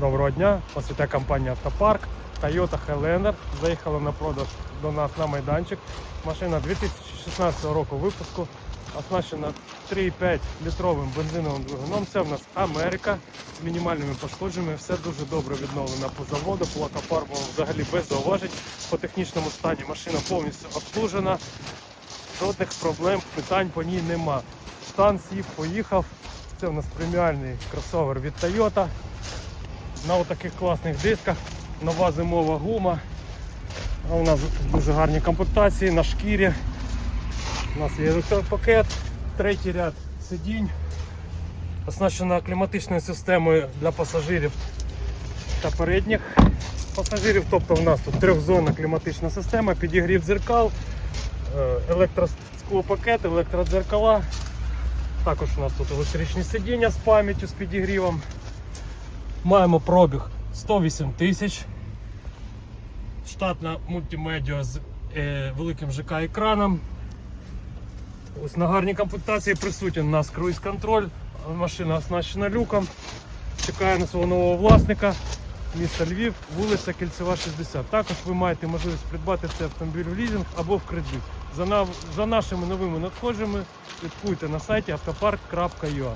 Доброго дня, вас вітає компанія Автопарк. Toyota Highlander заїхала на продаж до нас на майданчик. Машина 2016 року випуску, оснащена 3,5 літровим бензиновим двигуном. Це в нас Америка з мінімальними пошкодженнями. Все дуже добре відновлено по заводу, по лакофарбовому взагалі без зауважень. По технічному стані машина повністю обслужена. Жодних проблем, питань по ній нема. Стан сів, поїхав. Це у нас преміальний кросовер від Toyota. На таких класних дисках. Нова зимова гума. У нас дуже гарні комплектації на шкірі. У нас є електропакет, третій ряд сидінь. Оснащена кліматичною системою для пасажирів та передніх пасажирів. Тобто у нас тут трьохзонна кліматична система, підігрів дзеркал, е, електросклопакет, електродзеркала. Також у нас тут електричні сидіння з пам'яттю, з підігрівом. Маємо пробіг 108 тисяч. Штатна мультимедіа з е, великим ЖК-екраном. Ось на гарній комплектації присутній у нас круїз-контроль. Машина оснащена люком. Чекає на свого нового власника. Місто Львів, вулиця Кільцева, 60. Також ви маєте можливість придбати цей автомобіль в лізинг або в кредит. За, нав- за нашими новими надходженнями слідкуйте на сайті автопарк.ua.